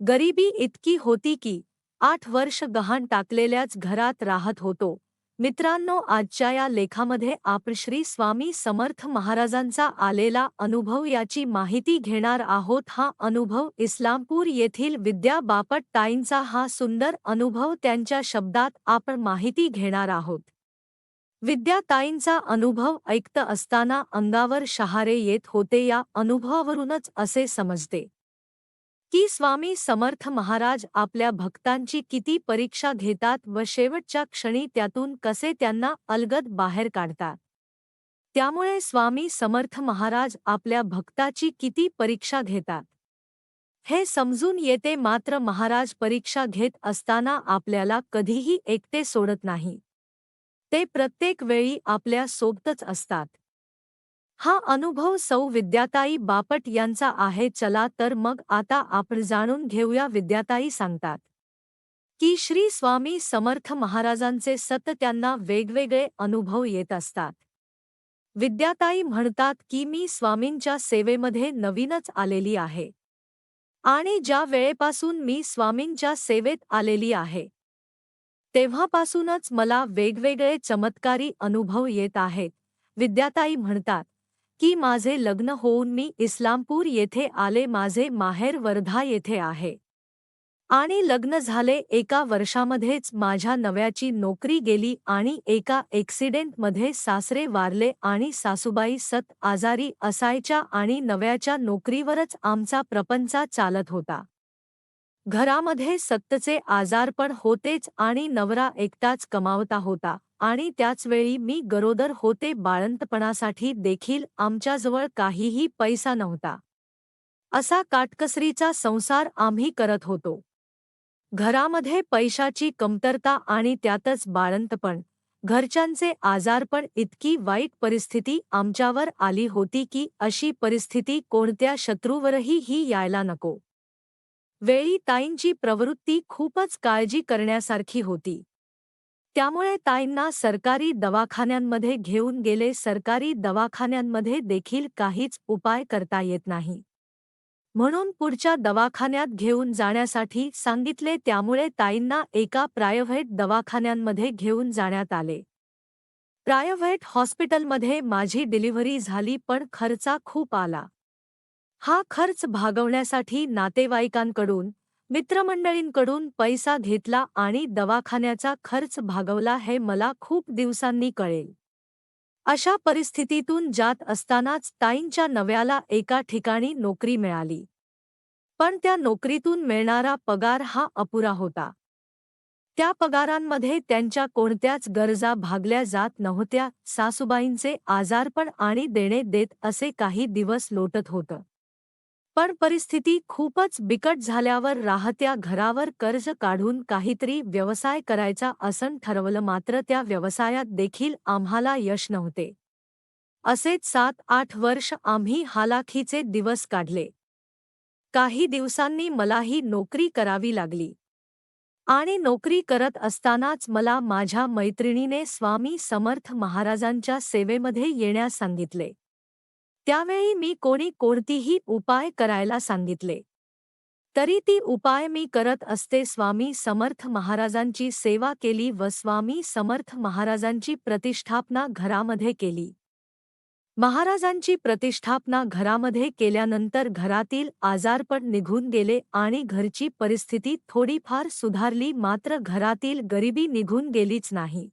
गरिबी इतकी होती की आठ वर्ष गहाण टाकलेल्याच घरात राहत होतो. मित्रांनो आजच्या या लेखामध्ये आपण श्री स्वामी समर्थ महाराजांचा आलेला अनुभव याची माहिती घेणार आहोत. हा अनुभव इस्लामपूर येथील विद्या बापट ताईंचा हा सुंदर अनुभव त्यांच्या शब्दात आपण माहिती घेणार आहोत. विद्याताईंचा अनुभव ऐकत असताना अंगावर शहारे येत होते या अनुभवावरूनच असे समजते. की स्वामी समर्थ महाराज आपल्या भक्तांची किती परीक्षा घेतात व शेवटच्या क्षणी त्यातून कसे त्यांना अलगद बाहेर काढतात. त्यामुळे स्वामी समर्थ महाराज आपल्या भक्ताची किती परीक्षा घेतात. हे समजून येते मात्र महाराज परीक्षा घेत असताना आपल्याला कधीही एकटे सोडत नाही. ते प्रत्येक वेळी आपल्या सोबतच असतात. हा अनुभव सौ विद्याताई बापट यांचा आहे चला तर मग आता आपण जाणून घेऊया विद्याताई सांगतात. की श्री स्वामी समर्थ महाराजांचे सत त्यांना वेगवेगळे अनुभव येत असतात. विद्याताई म्हणतात की मी स्वामींच्या सेवेमध्ये नवीनच आलेली आहे. आणि ज्या वेळेपासून मी स्वामींच्या सेवेत आलेली आहे तेव्हापासूनच मला वेगवेगळे चमत्कारी अनुभव येत आहेत विद्याताई म्हणतात. की माझे लग्न होऊन मी इस्लामपूर येथे आले माझे माहेर वर्धा येथे आहे. आणि लग्न झाले एका वर्षामध्येच माझ्या नव्याची नोकरी गेली आणि एका ॲक्सिडेंटमध्ये सासरे वारले आणि सासूबाई सत आजारी असायच्या आणि नव्याच्या नोकरीवरच आमचा प्रपंचा चालत होता. घरामध्ये सत्तचे आजारपण होतेच आणि नवरा एकटाच कमावता होता. आणि त्याचवेळी मी गरोदर होते बाळंतपणासाठी देखील आमच्याजवळ काहीही पैसा नव्हता. असा काटकसरीचा संसार आम्ही करत होतो. घरामध्ये पैशाची कमतरता आणि त्यातच बाळंतपण घरच्यांचे आजारपण इतकी वाईट परिस्थिती आमच्यावर आली होती की अशी परिस्थिती कोणत्या शत्रूवरही ही यायला नको. वेळी ताईंची प्रवृत्ती खूपच काळजी करण्यासारखी होती. त्यामुळे ताईंना सरकारी दवाखान्यांमध्ये घेऊन गेले. सरकारी दवाखान्यांमध्ये देखील काहीच उपाय करता येत नाही. म्हणून पुढच्या दवाखान्यात घेऊन जाण्यासाठी सांगितले. त्यामुळे ताईंना एका प्रायव्हेट दवाखान्यांमध्ये घेऊन जाण्यात आले. प्रायव्हेट हॉस्पिटलमध्ये माझी डिलिव्हरी झाली पण खर्चा खूप आला. हा खर्च भागवण्यासाठी नातेवाईकांकडून मित्रमंडळींकडून पैसा घेतला आणि दवाखान्याचा खर्च भागवला हे मला खूप दिवसांनी कळेल. अशा परिस्थितीतून जात असतानाच ताईंच्या नव्याला एका ठिकाणी नोकरी मिळाली. पण त्या नोकरीतून मिळणारा पगार हा अपुरा होता. त्या पगारांमध्ये त्यांच्या कोणत्याच गरजा भागल्या जात नव्हत्या सासूबाईंचे आजारपण आणि देणे देत असे काही दिवस लोटत होतं. पण परिस्थिती खूपच बिकट झाल्यावर राहत्या घरावर कर्ज काढून काहीतरी व्यवसाय करायचा असं ठरवलं मात्र त्या व्यवसायात देखील आम्हाला यश नव्हते. असेच सात आठ वर्ष आम्ही हालाखीचे दिवस काढले. काही दिवसांनी मलाही नोकरी करावी लागली. आणि नोकरी करत असतानाच मला माझ्या मैत्रिणीने स्वामी समर्थ महाराजांच्या सेवेमध्ये येण्यास सांगितले. त्यावेळी मी कोणी कोणतीही उपाय करायला सांगितले. तरी ती उपाय मी करत असते स्वामी समर्थ महाराजांची सेवा केली व स्वामी समर्थ महाराजांची प्रतिष्ठापना घरामध्ये केली. महाराजांची प्रतिष्ठापना घरामध्ये केल्यानंतर घरातील आजारपण निघून गेले आणि घरची परिस्थिती थोडीफार सुधारली मात्र घरातील गरिबी निघून गेलीच नाही.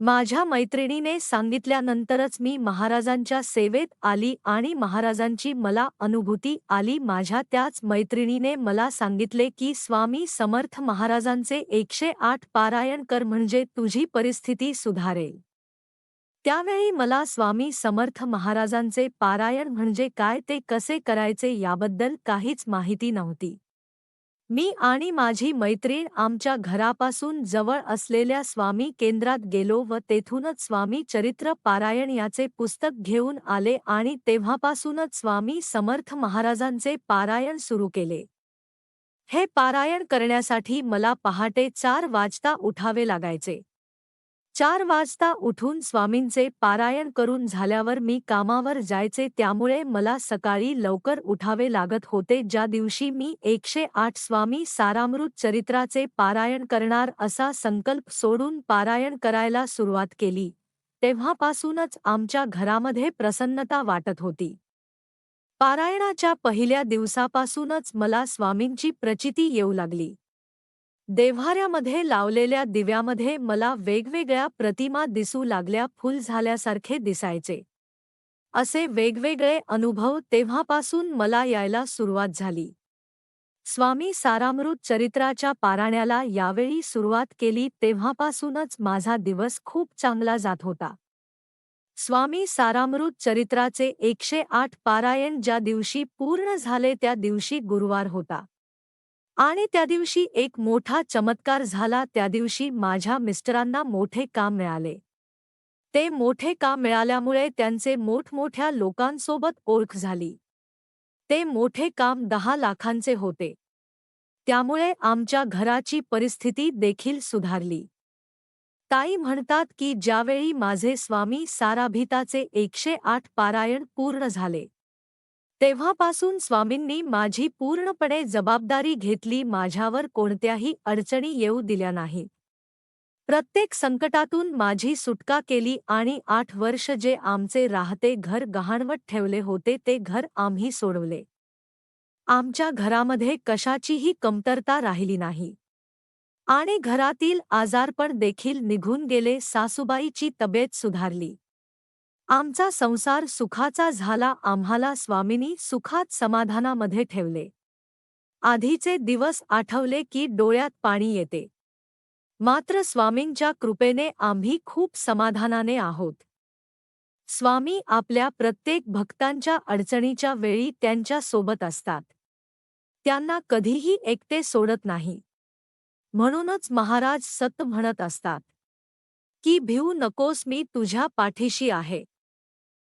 माझ्या मैत्रिणीने सांगितल्यानंतरच मी महाराजांच्या सेवेत आली आणि महाराजांची मला अनुभूती आली. माझ्या त्याच मैत्रिणीने मला सांगितले की स्वामी समर्थ महाराजांचे एकशे आठ पारायण कर म्हणजे तुझी परिस्थिती सुधारेल. त्यावेळी मला स्वामी समर्थ महाराजांचे पारायण म्हणजे काय ते कसे करायचे याबद्दल काहीच माहिती नव्हती. मी आणि माझी मैत्रीण आमच्या घरापासून जवळ असलेल्या स्वामी केंद्रात गेलो व तेथूनच स्वामी चरित्र पारायण याचे पुस्तक घेऊन आले आणि तेव्हापासूनच स्वामी समर्थ महाराजांचे पारायण सुरू केले. हे पारायण करण्यासाठी मला पहाटे चार वाजता उठावे लागायचे. चार वाजता उठून स्वामींचे पारायण करून झाल्यावर मी कामावर जायचे त्यामुळे मला सकाळी लवकर उठावे लागत होते. ज्या दिवशी मी एकशे आठ स्वामी सारामृत चरित्राचे पारायण करणार असा संकल्प सोडून पारायण करायला सुरुवात केली तेव्हापासूनच आमच्या घरामध्ये प्रसन्नता वाटत होती. पारायणाच्या पहिल्या दिवसापासूनच मला स्वामींची प्रचिती येऊ लागली. देव्हाऱ्यामध्ये लावलेल्या दिव्यामध्ये मला वेगवेगळ्या प्रतिमा दिसू लागल्या फुल झाल्यासारखे दिसायचे. असे वेगवेगळे अनुभव तेव्हापासून मला यायला सुरुवात झाली. स्वामी सारामृत चरित्राच्या पाराण्याला यावेळी सुरुवात केली तेव्हापासूनच माझा दिवस खूप चांगला जात होता. स्वामी सारामृत चरित्राचे एकशे आठ पारायण ज्या दिवशी पूर्ण झाले त्या दिवशी गुरुवार होता. आणि त्या दिवशी एक मोठा चमत्कार झाला. त्या दिवशी माझ्या मिस्टरांना मोठे काम मिळाले. ते मोठे काम मिळाल्यामुळे त्यांचे मोठमोठ्या लोकांसोबत ओळख झाली. ते मोठे काम दहा लाखांचे होते. त्यामुळे आमच्या घराची परिस्थिती देखील सुधारली. ताई म्हणतात की ज्यावेळी माझे स्वामी साराभिताचे एकशे आठ पारायण पूर्ण झाले तेव्हापासून स्वामींनी माझी पूर्णपणे जबाबदारी घेतली माझ्यावर कोणत्याही अडचणी येऊ दिल्या नाहीत प्रत्येक संकटातून माझी सुटका केली आणि आठ वर्ष जे आमचे राहते घर गहाणवट ठेवले होते ते घर आम्ही सोडवले. आमच्या घरामध्ये कशाचीही कमतरता राहिली नाही. आणि घरातील आजारपण देखील निघून गेले सासूबाईची तब्येत सुधारली. आमचा संसार सुखाचा झाला आम्हाला स्वामींनी सुखात समाधानामध्ये ठेवले. आधीचे दिवस आठवले की डोळ्यात पाणी येते. मात्र स्वामींच्या कृपेने आम्ही खूप समाधानाने आहोत. स्वामी आपल्या प्रत्येक भक्तांच्या अडचणीच्या वेळी त्यांच्यासोबत असतात. त्यांना कधीही एकटे सोडत नाही. म्हणूनच महाराज सत म्हणत असतात की भिऊ नकोस मी तुझ्या पाठीशी आहे.